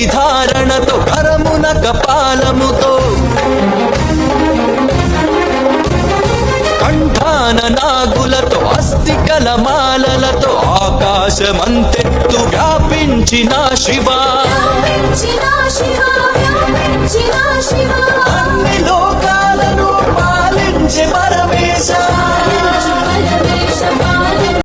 విభూతి ధారణతో కరమున కపాలముతో కంఠాన నాగులతో అస్థికల మాలలతో ఆకాశమంతెత్తు వ్యాపించిన శివ.